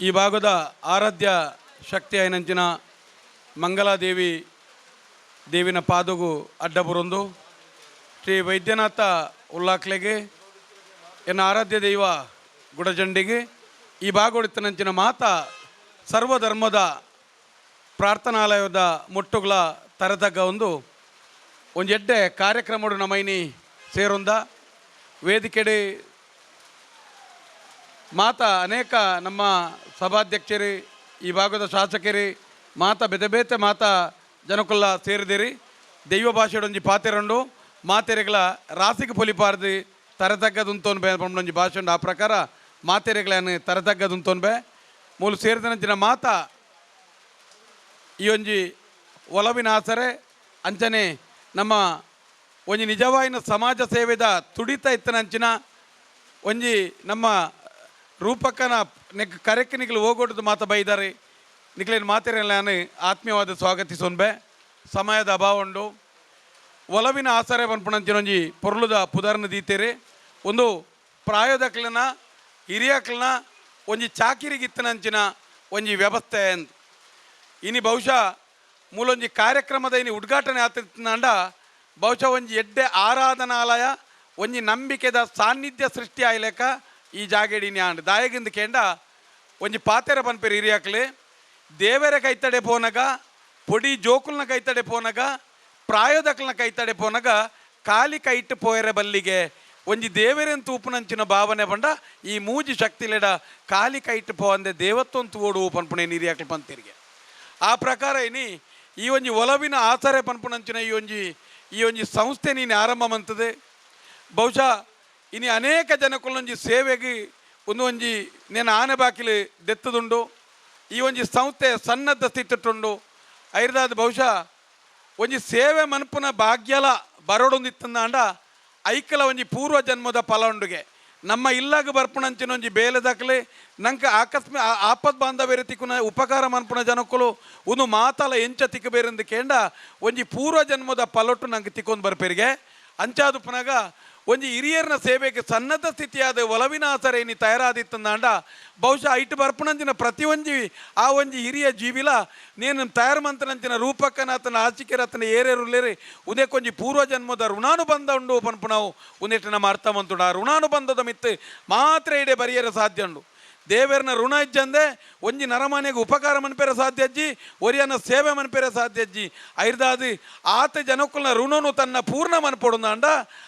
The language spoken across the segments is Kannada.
ಈ ಭಾಗದ ಆರಾಧ್ಯ ಶಕ್ತಿ ಐನಂಚಿನ ಮಂಗಲಾದೇವಿ ದೇವಿನ ಪಾದಗು ಅಡ್ಡಬುರೊಂದು ಶ್ರೀ ವೈದ್ಯನಾಥ ಉಲ್ಲಾಕ್ಲೆಗೆ ಎನ್ನ ಆರಾಧ್ಯ ದೈವ ಗುಡಜಂಡಿಗೆ, ಈ ಭಾಗವಡಿತನಂಚಿನ ಮಾತ ಸರ್ವಧರ್ಮದ ಪ್ರಾರ್ಥನಾಲಯದ ಮುಟ್ಟುಗಳ ತರದಗ್ಗ ಒಂದು ಎಡ್ಡೆ ಕಾರ್ಯಕ್ರಮಡು ನಮೈನಿ ಸೇರೊಂದ, ವೇದಿಕೆಡೆ ಮಾತ ಅನೇಕ ನಮ್ಮ ಸಭಾಧ್ಯಕ್ಷರಿ, ಈ ಭಾಗದ ಶಾಸಕರಿ, ಮಾತ ಬೆದೆ ಬೇತೆ ಮಾತ ಜನಕುಲ್ಲ ಸೇರಿದಿರಿ. ದೈವ ಭಾಷೆಡೊಂಜಿ ಪಾತೆರಂಡು ಮಾತೆರೆಗಳ ರಾಸಿಗೆ ಪೊಲಿಪಾರ್ದು ತರತಗ್ಗದುಂತೋನ್ ಬೇ ಪಂಡೊಂಜಿ ಭಾಷೆ ಆ ಪ್ರಕಾರ ಮಾತೆರೆಗಳನ್ನು ತರತಗ್ಗದುಂತೋನ್ ಬೇ. ಮೂಲು ಸೇರಿದನಂಚಿನ ಮಾತ ಈ ಒಂಜಿ ಒಲವಿನ ಆಸರೆ ಅಂಚನೆ ನಮ್ಮ ಒಂಜಿ ನಿಜವಾಯಿನ ಸಮಾಜ ಸೇವೆದ ತುಡಿತ ಇತ್ತನಂಚಿನ ಒಂಜಿ ನಮ್ಮ ರೂಪಕನ ಕರೆಕ್ಕೆ ನಿಗಲು ಹೋಗೋಟದ ಮಾತ ಬೈದಾರೆ. ನಿಗಲಿನ ಮಾತಿರಲ್ಲ ನಾನು ಆತ್ಮೀಯವಾದ ಸ್ವಾಗತಿಸೊನ್ಬೆ ಸಮಯದ ಅಭಾವ ಉಂಡು. ಒಲವಿನ ಆಸರೆ ಪನ್ಪಣಂಚಿನೊಂಜಿ ಪೊರ್ಲುದ ಪುದರ್ನ ದೀತೇರಿ. ಒಂದು ಪ್ರಾಯೋದಕ್ಲನ ಹಿರಿಯಕ್ಲನ, ಒಂಜಿ ಚಾಕಿರಿಗಿತ್ತನಂಚಿನ ಒಂಜಿ ವ್ಯವಸ್ಥೆ ಅಂತ ಇನಿ ಬಹುಶಃ ಮೂಲೊಂಜಿ ಕಾರ್ಯಕ್ರಮದ ಇನಿ ಉದ್ಘಾಟನೆ ಆತಿತ್ತಂಡ ಬಹುಶಃ ಒಂಜಿ ಎಡ್ಡೆ ಆರಾಧನಾಲಯ, ಒಂಜಿ ನಂಬಿಕೆದ ಸಾನ್ನಿಧ್ಯ ಸೃಷ್ಟಿ ಆಯ್ಲೆಕ ಈ ಜಾಗೇಡಿ ನ್ಯಾಂಡ್ ದಾಯಗಿಂದ ಕೆಂಡ, ಒಂಜಿ ಪಾತೆರ ಪನ್ಪೇರು ಹಿರಿಯಾಕ್ಲೆ, ದೇವರ ಕೈತಡೆ ಪೋನಗ, ಪೊಡಿ ಜೋಕುಲ್ನ ಕೈತಡೆ ಪೋನಗ, ಪ್ರಾಯೋದಕ್ಲನ ಕೈತಡೆ ಪೋನಗ, ಕಾಲಿ ಕೈಟ್ಟು ಪೋಯರ ಬಲ್ಲಿಗೆ, ಒಂಜಿ ದೇವರೆನ್ ತೂಪುನಂಚಿನ ಭಾವನೆ ಬಂಡ ಈ ಮೂಜಿ ಶಕ್ತಿಲೆಡ ಕಾಲಿ ಕೈಟ್ಟು ಪೋವಂದೆ ದೇವತ್ತೊಂದು ಓಡು ಪನ್ಪುಣೆ ಹಿರಿಯಾಕ್ಲು ಪಂತಿರಿಗೆ. ಆ ಪ್ರಕಾರ ಇನಿ ಈ ಒಂಜಿ ಒಲವಿನ ಆಸರೆ ಪನ್ಪುನಂಚಿನ ಈ ಒಂಜಿ ಈ ಒಂಜಿ ಸಂಸ್ಥೆ ನೀನು ಆರಂಭ ಮಂತದೆ. ಬಹುಶಃ ಇನಿ ಅನೇಕ ಜನಕ್ಕೊಂಜಿ ಸೇವೆಗೆ ಒಂದು ಒಂಜಿ ನೇನ ಆನೆ ಬಾಕಿಲಿ ದೆತ್ತದುಂಡು ಈ ಒಂಜಿ ಸಂಸ್ಥೆ ಸನ್ನದ್ಧ ಸ್ಥಿತಿಟ್ಟುಂಡು ಐರ್ದಾದ ಬಹುಶಃ ಒಂಜಿ ಸೇವೆ ಮನಪುನ ಭಾಗ್ಯಲ ಬರೋಡೊಂದಿತ್ತಂದಾಂಡ ಐಕಲ ಒಂಜಿ ಪೂರ್ವ ಜನ್ಮದ ಫಲ ಉಂಡುಗೆ ನಮ್ಮ ಇಲ್ಲಾಗ ಬರ್ಪುಣಂಚಿನ ಒಂಜಿ ಬೇಲೆ ದಾಖಲೆ ನಂಗೆ ಆಕಸ್ಮಿ ಆಪತ್ ಬಾಂಧವ್ಯ ತಿಕ್ಕುನ ಉಪಕಾರ ಮನ್ಪುನ ಜನಕ್ಕಲು ಒಂದು ಮಾತಲ ಎಂಚ ತಿಕ್ಕಬೇರೆಂದು ಕೇಂಡ ಒಂಜಿ ಪೂರ್ವ ಜನ್ಮದ ಫಲೊಟ್ಟು ನಂಗೆ ತಿಕ್ಕೊಂಡು ಬರ್ಪೇರಿಗೆ ಅಂಚಾದು ಪುನಗ ಒಂಜಿ ಹಿರಿಯರ್ನ ಸೇವೆಗೆ ಸನ್ನದ್ಧ ಸ್ಥಿತಿಯಾದ ಒಲವಿನ ಆಸರೆ ಇನಿ ತಯಾರಾದಿತ್ತಂದಾಂಡ ಬಹುಶಃ ಐಟು ಪ್ರತಿ ಒಂಜಿ ಆ ಒಂಜಿ ಹಿರಿಯ ಜೀವಿಲ ನೀನು ತಯಾರು ಮಂತನಂಚಿನ ರೂಪಕ್ಕನಾತನ ಆಚಿಕೆರತನ ಏರೇರುಲೇರಿ ಉದೇ ಕೊಂಜಿ ಪೂರ್ವ ಜನ್ಮದ ಋಣಾನುಬಂಧ ಉಂಡು ಒಪ್ಪನ್ಪುನವು ಉಂದೆಟ್ ನಮ್ಮ ಅರ್ಥ ಋಣಾನುಬಂಧದ ಮಿತ್ತು ಮಾತ್ರ ಇಡೇ ಬರಿಯರ ಸಾಧ್ಯ ಉಂಡು ದೇವರನ ಋಣ ಇಜ್ಜಂದೆ, ಒಂಜಿ ನರಮನೆಗೆ ಉಪಕಾರ ಮನಪೇರ ಸಾಧ್ಯ ಅಜ್ಜಿ, ಒರಿಯನ ಸೇವೆ ಮನಪೇರ ಸಾಧ್ಯ ಅಜ್ಜಿ. ಐರ್ದಾದಿ, ಆತ ಜನಕ್ಕುಲ್ನ ಋಣನು ತನ್ನ ಪೂರ್ಣ ಮನ್ಪೊಡುಂದಾಂಡ,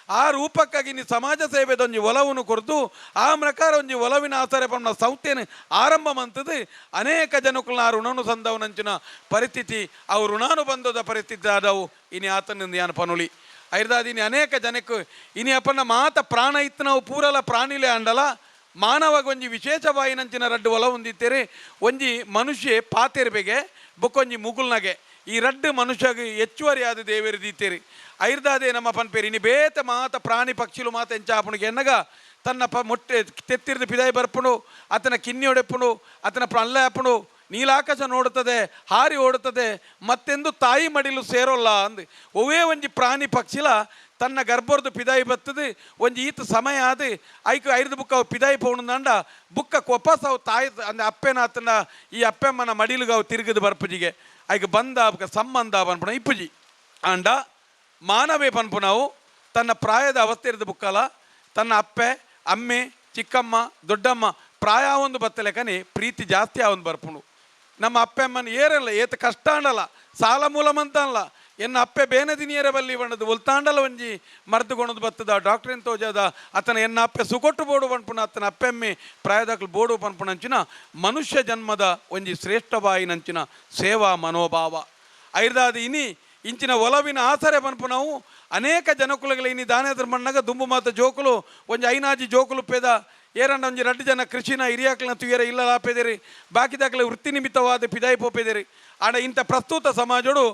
ಆ ರೂಪಕ್ಕಾಗಿ ನೀ ಸಮಾಜ ಸೇವೆದ ಒಂಜಿ ಒಲವನ್ನು ಕೊರತು ಆ ಪ್ರಕಾರ ಒಂಜಿ ಒಲವಿನ ಆಸರೆ ಪನ್ನ ಸಂಸ್ಥೆಯನ್ನು ಆರಂಭ ಮಂತದು. ಅನೇಕ ಜನಕ್ಕುಲ್ನ ಆ ಋಣನು ಸಂದವನಂಚಿನ ಪರಿಸ್ಥಿತಿ, ಅವು ಋಣಾನುಬಂಧದ ಪರಿಸ್ಥಿತಿ ಆದವು. ಇನಿ ಆತನಿಂದ ಯಾನ ಪನುಲಿ. ಐರ್ದಾದಿ, ಇನಿ ಅನೇಕ ಜನಕ್ಕೆ ಇನಿ ಅಪ್ಪನ ಮಾತ ಪ್ರಾಣ ಇತ್ತು ನಾವು ಪೂರಲ ಪ್ರಾಣಿಲೇ ಅಂಡಲ. ಮಾನವಾಗ ಒಂಜಿ ವಿಶೇಷವಾಯಿನಂಚಿನ ರಡ್ಡು ಒಲ ಹೊಂದಿತ್ತೇರಿ ಒಂಜಿ ಮನುಷ್ಯ ಪಾತೆರ್ಬೆಗೆ, ಬೊಕ್ಕೊಂಜಿ ಮುಗುಲ್ನಗೆ ಈ ರಡ್ಡು ಮನುಷ್ಯಗೆ ಹೆಚ್ಚುವರಿಯಾದ ದೇವೇರು ದೀತೇರಿ. ಐರ್ದಾದೆ ನಮ್ಮ ಪನ್ಪೇರಿ ಇನ್ನು ಬೇತ ಮಾತ ಪ್ರಾಣಿ ಪಕ್ಷಿಲು ಮಾತ ಎಂಚಾಪುಣಿಗೆ ಎನ್ನಗ ತನ್ನ ಪ ಮೊಟ್ಟೆ ತೆತ್ತಿರ್ದು ಪಿದಾಯಿ ಬರ್ಪುಣು, ಆತನ ಕಿನ್ನಿ ಹೊಡೆಪ್ಪಣು ಆತನ ಪ್ರಲ್ಲ ಹಾಪಣು. ನೀಲಾಕಾಶ ನೋಡುತ್ತದೆ, ಹಾರಿ ಓಡುತ್ತದೆ, ಮತ್ತೆಂದು ತಾಯಿ ಮಡಿಲು ಸೇರೋಲ್ಲ ಅಂದು. ಒವೇ ಒಂಜಿ ಪ್ರಾಣಿ ಪಕ್ಷಿಲ ತನ್ನ ಗರ್ಭರ್ದು ಪಿದಾಯಿ ಬತ್ತದು, ಒಂಜಿ ಈತ ಸಮಯ ಅದು ಐಕ್ ಐದು ಬುಕ್ಕ ಅವು ಪಿದಾಯಿ ಪೌಣಂದ ಬುಕ್ಕ ಕೊಪ್ಪಸ ಅವು ತಾಯಿ ಅಂದ ಅಪ್ಪೆನ ಆತನ ಈ ಅಪ್ಪೆಮ್ಮನ ಮಡಿಲಿಗೆ ಅವು ತಿರುಗಿದು ಬರ್ಪುಜಿಗೆ. ಐಕ ಬಂದ ಬುಕ್ಕ ಸಂಬಂಧ ಪನ್ಪುಣ ಇಪ್ಪುಜಿ. ಅಂಡ ಮಾನವೇ ಪನ್ಪುನವು ತನ್ನ ಪ್ರಾಯದ ಅವಸ್ಥೆ ಇರೋದು ಬುಕ್ಕಲ, ತನ್ನ ಅಪ್ಪೆ, ಅಮ್ಮೆ, ಚಿಕ್ಕಮ್ಮ, ದೊಡ್ಡಮ್ಮ, ಪ್ರಾಯ ಒಂದು ಬತ್ತಲೆಕನೇ ಪ್ರೀತಿ ಜಾಸ್ತಿ ಆವೊಂದು ಬರ್ಪುಣು. ನಮ್ಮ ಅಪ್ಪಮ್ಮನ ಏರಲ್ಲ, ಏತ ಕಷ್ಟ ಅಂಡಲ್ಲ, ಸಾಲ ಮೂಲಮಂತ ಅಲ್ಲ ಎನ್ನ ಅಪ್ಪೆ ಬೇನದಿನಿಯರ ಬಲ್ಲಿ ಬಣ್ಣದು ಉಲ್ತಾಂಡಲ ಒಂಜಿ ಮರ್ದುಗೊಂಡು ಬತ್ತದ ಡಾಕ್ಟ್ರಿನ್ ತೋಜದ ಅತನ ಎನ್ನ ಅಪ್ಪೆ ಸುಕೊಟ್ಟು ಬೋಡು ಪನ್ಪುನ ಅತನ ಅಪ್ಪೆಮ್ಮೆ ಪ್ರಾಯದಾಕಲು ಬೋಡು ಪನ್ಪುಣಂಚಿನ ಮನುಷ್ಯ ಜನ್ಮದ ಒಂಜಿ ಶ್ರೇಷ್ಠವಾಯಿನಂಚಿನ ಸೇವಾ ಮನೋಭಾವ. ಐರ್ದಾದ ಇನಿ ಇಂಚಿನ ಒಲವಿನ ಆಸರೆ ಪನ್ಪು ನಾವು ಅನೇಕ ಜನಕುಲಗಳ ಇನಿ ದಾನೇದ್ರ ಮಣ್ಣಾಗ ದುಂಬು ಮಾತ ಜೋಕುಲು, ಒಂಜಿ ಐನಾಜಿ ಜೋಕುಲು ಪೇದ ಏರಂಡ ಒಂಜಿ ರಡ್ಡು ಜನ ಕೃಷಿನ ಹಿರಿಯಾಕ್ಲನ ತುಯ್ಯರ ಇಲ್ಲ ಲಾಪೆದೇರಿ ದಾಖಲೆ ವೃತ್ತಿ ನಿಮಿತ್ತವಾದ ಪಿದಾಯಿ ಪೋಪೆದೇರಿ ಆಡ ಇಂಥ ಪ್ರಸ್ತುತ ಸಮಾಜಡು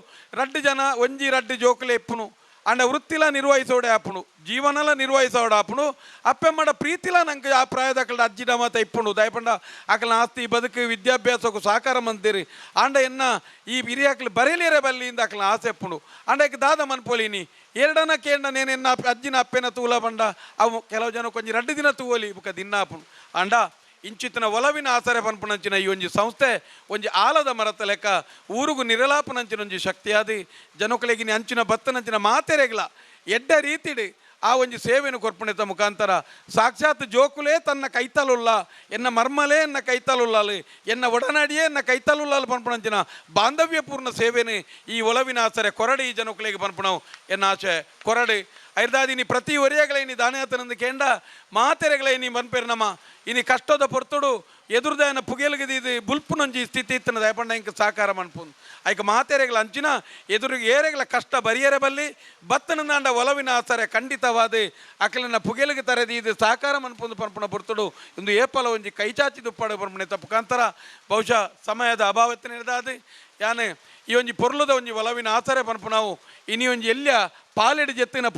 ರಡ್ಡು ಜನ ಒಂಜಿ ರಡ್ಡು ಜೋಕುಲೆ ಎಪ್ಪುನು. ಅಂಡ ವೃತ್ತಿಲ ನಿರ್ವಹಿಸೋಡೆ ಆಪುಣು ಜೀವನಲ ನಿರ್ವಹಿಸೋಡ ಆಪುಣು ಅಪ್ಪೆಮ್ಮಡ ಪ್ರೀತಿಲ ನಂಗೆ ಆ ಪ್ರಾಯದಾಕಲ್ಡ ಅಜ್ಜಿಡ ಮಾತ ಇಪ್ಪುಣು, ದಯಪಂಡ ಆಕಲ ಆಸ್ತಿ ಬದುಕು ವಿದ್ಯಾಭ್ಯಾಸಕ್ಕೂ ಸಹಕಾರ ಮಂತೀರಿ ಆಂಡ ಎನ್ನ ಈ ಹಿರಿಯಾಕಲು ಬರೇಲಿಯರೆ ಇಂದ ಆಕಲ ಆಸೆ ಎಪ್ಪುಣು ಆಂಡ ಈಗ ದಾದ ಮನ್ಪೋಲಿನಿ, ಎರಡನ ಕೇಂಡ ನೇನೆನ್ನ ಅಜ್ಜಿನ ಅಪ್ಪೆನ ತೂಲ ಬಂಡ, ಅವು ಕೆಲವು ಜನ ಕೊಂಚ ರಡ್ಡು ದಿನ ತೂವಲಿ ಬುಕ ದಿನ ಆಪುಣು ಅಂಡ ಇಂಚಿತ್ತಿನ ಒಲವಿನ ಆಸರೆ ಪನ್ಪುನಂಚಿನ ಈ ಒಂಜಿ ಸಂಸ್ಥೆ ಒಂಜಿ ಆಲದ ಮರತ ಲೆಕ್ಕ, ಊರುಗು ನಿರಲಾಪನಂಚಿನ ಒಂಜಿ ಶಕ್ತಿಯಾದಿ ಜನಕುಲೆಗಿನ ಅಂಚಿನ ಬತ್ತನಂಚಿನ ಮಾತೆರೆಗ್ಲ, ಎಡ್ಡ ರೀತಿಡಿ ಆ ಒಂಜಿ ಸೇವೆಯನ್ನು ಕೊರ್ಪಣಿತ ಮುಖಾಂತರ ಸಾಕ್ಷಾತ್ ಜೋಕುಲೇ ತನ್ನ ಕೈತಲುಲ್ಲ ಎನ್ನ ಮರ್ಮಲೇ ಎನ್ನ ಕೈತಲುಲ್ಲಲಿ ಎನ್ನ ಒಡನಾಡಿಯೇ ಎನ್ನ ಕೈತಲುಲ್ಲಾಲು ಪನ್ಪಣಂಚಿನ ಬಾಂಧವ್ಯಪೂರ್ಣ ಸೇವೆನೆ ಈ ಒಲವಿನ ಆಸರೆ ಕೊರಡಿ ಈ ಜನಕುಲೆಗೆ ಪನ್ಪಣವು ಎನ್ನ ಆಶೆ ಕೊರಡಿ. ಐರ್ದಾದಿ ನೀ ಪ್ರತಿ ಒರಿಯಗಳೇ ನೀ ದಾನಯಾತನಂದು ಕೇಂಡ, ಮಾತೆರೆಗಳೇ ನೀ ಬನ್ಪೇರು ನಮ್ಮ ಇನಿ ಕಷ್ಟದ ಪೊರ್ತುಡು ಎದುರುದಾಯನ ಪುಗೇಲ್ಗಿದ ಇದು ಬುಲ್ಪುನೊಂಜಿ ಸ್ಥಿತಿ ಇತ್ತನ ದಯಪಂಡ ಇಂಕ ಸಹಕಾರ ಮನ್ಪುನ್ ಐಕ ಮಾತೆರೆಗಳ ಅಂಚಿನ ಎದುರು ಏರೆಗಳ ಕಷ್ಟ ಬರಿಯರೆ ಬಲ್ಲಿ ಬತ್ತನಂದಾಂಡ ಒಲವಿನ ಆಸರೆ ಖಂಡಿತವಾದ ಅಕಲಿನ ಪುಗೇಲಿಗೆ ತರೆದಿ ಇದು ಸಹಕಾರ ಮನ್ಪುಂದು ಪನ್ಪುಣ ಪುರ್ತುಡು. ಇಂದು ಏಪಲ ಒಂಜಿ ಕೈಚಾಚಿ ದುಪ್ಪಾಡು ಪನ್ಪುಣೆ ಮುಖಾಂತರ ಬಹುಶಃ ಸಮಯದ ಅಭಾವತ್ತಿನ ಇರ್ದಾದು ಯಾನೆ, ಈ ಒಂಜಿ ಪೊರ್ಲುದ ಒಂಜಿ ಒಲವಿನ ಆಸರೆ ಪನ್ಪು ನಾವು ಇನಿ ಒಂಜಿ ಎಲ್ಯ ಪಾಲೆಡಿ ಜೆತ್ತಿನ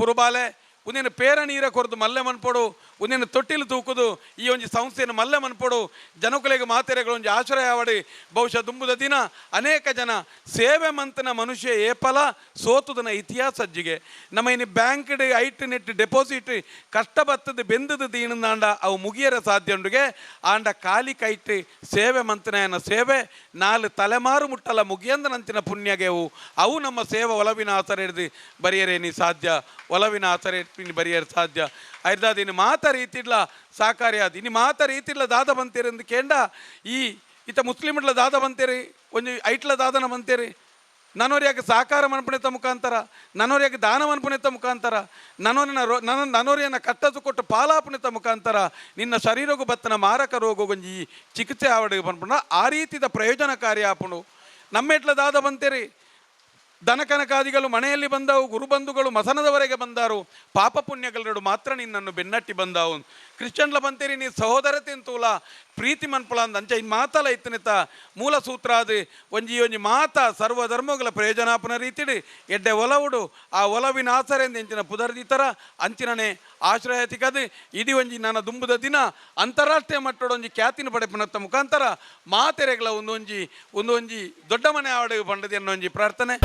ಉಂದಿನ ಪೇರ ನೀರ ಕೊರದು ಮಲ್ಲೆ ಮನ್ಪೊಡು ಉಂದಿನ ತೊಟ್ಟಿಲು ತೂಕುದು, ಈ ಒಂಜಿ ಸಂಸ್ಥೆಯನ್ನು ಮಲ್ಲೆ ಮನ್ಪೊಡು ಜನಕುಲೆಗೆ ಮಾತೆರೆಗಳು ಆಶ್ರಯ ಆವಡಿ, ಬಹುಶಃ ದುಂಬುದ ದಿನ ಅನೇಕ ಜನ ಸೇವೆ ಮಂತನ ಮನುಷ್ಯ ಏಪಲ ಸೋತುದನ ಇತಿಹಾಸ ಅಜ್ಜಿಗೆ. ನಮ್ಮ ಇನ್ನು ಬ್ಯಾಂಕ್ ಐಟ್ ನೆಟ್ ಡೆಪಾಸಿಟ್ ಕಷ್ಟ ಬತ್ತದ ಬೆಂದದ ದೀನಂದಾಂಡ ಅವು ಮುಗಿಯರ ಸಾಧ್ಯ ಉಂಡುಗೆ. ಆಂಡ ಕಾಲಿ ಕೈಟ್ ಸೇವೆ ಮಂತನ ಸೇವೆ, ನಾಲ್ ತಲೆಮಾರು ಮುಟ್ಟಲ ಮುಗಿಯಂದನಂತಿನ ಪುಣ್ಯಗೆವು. ಅವು ನಮ್ಮ ಸೇವೆ ಒಲವಿನ ಆಸರೆ ಹಿಡಿದು ಬರೆಯರೇನಿ ಸಾಧ್ಯ ಒಲವಿನ ಆಸರೆ ಇಟ್ಪಿನಿ ಬರಿಯರ ಸಾಧ್ಯ. ಐದಾದ ಇನ್ನು ಮಾತ ರೀತಿಡ್ಲ ಸಾಕಾರಿಯಾದ ಇನ್ನು ಮಾತ ರೀತಿಡ್ಲ ದಾದ ಬಂತೇರಿ ಎಂದು ಕೇಂಡ. ಈ ಇತ ಮುಸ್ಲಿಮ್ಲ ದಾದ ಬಂತೇರಿ, ಒಂದು ಐಟ್ಲ ದಾದನ ಬಂತೇರಿ. ಯಾಕೆ ಸಹಕಾರ ಮನ್ಪುಣಿತ ಮುಖಾಂತರ? ನನ್ನೋರಿಯಾಗ ದಾನ ಮನ್ಪುಣಿತ ಮುಖಾಂತರ? ನನ್ನೋರಿನ ರೋ ನನ್ನ ನನ್ನೋರಿಯನ್ನು ಕಟ್ಟದು ಕೊಟ್ಟು ಪಾಲಾಪುಣಿತ ಮುಖಾಂತರ ನಿನ್ನ ಶರೀರಗೂ ಬತ್ತನ ಮಾರಕ ರೋಗ ಒಂಜಿ ಚಿಕಿತ್ಸೆ ಆವಡಿಗೆ ಬಂದ್ಬಿಡ ಆ ರೀತಿದ ಪ್ರಯೋಜನಕಾರಿ ಆಪುಣು ನಮ್ಮೆಟ್ಲ ದಾದ ಬಂತೇರಿ. ದನಕನಕಾದಿಗಳು ಮನೆಯಲ್ಲಿ ಬಂದವು, ಗುರುಬಂಧುಗಳು ಮಸನದವರೆಗೆ ಬಂದಾರು. ಪಾಪ ಪುಣ್ಯಗಳೆರಡು ಮಾತ್ರ ನಿನ್ನನ್ನು ಬೆನ್ನಟ್ಟಿ ಬಂದಾವು. ಕ್ರಿಶ್ಚನ್ಲ ಬಂತೇರಿ, ನೀ ಸಹೋದರತೆ ಅಂತೂಲ ಪ್ರೀತಿ ಮನ್ಪುಲ ಅಂದ ಅಂಚ, ಇನ್ ಮಾತಲ ಇತ್ತನಿತ ಮೂಲ ಸೂತ್ರ ಅದು ಒಂಜಿ ಒಂಜಿ ಮಾತ ಸರ್ವ ಧರ್ಮಗಳ ಪ್ರಯೋಜನಾಪನ ರೀತಿಡಿ ಎಡ್ಡೆ ಒಲವುಡು, ಆ ಒಲವಿನ ಆಸರೆಂದು ಇಂಚಿನ ಪುದರ್ದಿತರ ಅಂಚಿನನೆ ಆಶ್ರಯ ತಿಕ್ಕದು ಇಡೀ ಒಂಜಿ ನನ್ನ ದುಂಬುದ ದಿನ, ಅಂತಾರಾಷ್ಟ್ರೀಯ ಮಟ್ಟದ ಒಂಜಿ ಖ್ಯಾತಿನ ಪಡೆಪನತ್ತ ಮುಖಾಂತರ ಮಾತೆರೆಗಳ ಒಂದೊಂಜಿ ಒಂದೊಂಜಿ ದೊಡ್ಡ ಮನೆ ಬಂಡದಿ ಅನ್ನೋ ಒಂಜಿ ಪ್ರಾರ್ಥನೆ.